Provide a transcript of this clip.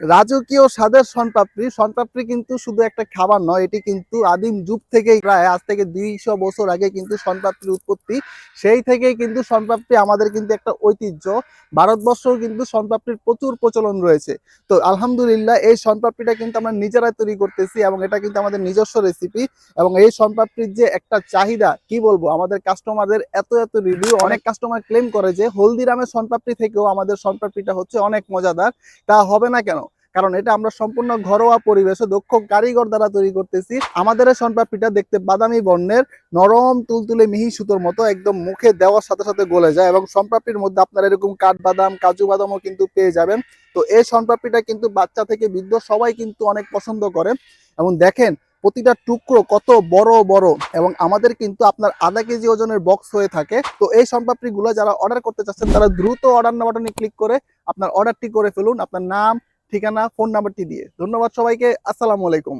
রাজকীয় স্বাদের সনপাপড়ি সনপাপড়ি কিন্তু শুধু একটা খাবার নয়, এটি কিন্তু আদিম যুগ থেকেই প্রায় আজ থেকে দুইশো বছর আগে কিন্তু সনপাপড়ির উৎপত্তি। সেই থেকেই কিন্তু সনপাপড়ি আমাদের কিন্তু একটা ঐতিহ্য। ভারতবর্ষেও কিন্তু সনপাপড়ির প্রচুর প্রচলন রয়েছে। তো আলহামদুলিল্লাহ, এই সনপাপড়িটা কিন্তু আমরা নিজেরাই তৈরি করতেছি এবং এটা কিন্তু আমাদের নিজস্ব রেসিপি এবং এই সনপাপড়ির যে একটা চাহিদা, কি বলব, আমাদের কাস্টমারদের এত এত রিভিউ অনেক কাস্টমার ক্লেম করে যে হলদিরামের সনপাপড়ি থেকেও আমাদের সনপাপড়িটা হচ্ছে অনেক মজাদার। তা হবে না কেন? কারণ এটা আমরা সম্পূর্ণ ঘরোয়া পরিবেশে দক্ষ কারিগর দ্বারা তৈরি করতেছি। আমাদের সনপাপড়িটা দেখতে বাদামি বর্ণের নরম, তুলতুলে, মিহি সুতোর মতো একদম মুখে দেওয়ার সাথে সাথে গলে যায় এবং সনপাপড়ির মধ্যে আপনারা এরকম কাঠবাদাম, কাজু বাদামও কিন্তু পেয়ে যাবেন। তো এই সনপাপড়িটা কিন্তু বাচ্চা থেকে বৃদ্ধ সবাই কিন্তু অনেক পছন্দ করে। এবং দেখেন, প্রতিটা টুকরো কত বড় বড় এবং আমাদের কিন্তু আপনার আধা কেজি ওজনের বক্স হয়ে থাকে। তো এই সনপাপড়ি গুলো যারা অর্ডার করতে চাচ্ছেন, তারা দ্রুত অর্ডার না বাটনে ক্লিক করে আপনার অর্ডারটি করে ফেলুন। আপনার নাম ঠিকানা ফোন নাম্বারটি দিয়ে। ধন্যবাদ সবাইকে আসসালামু আলাইকুম।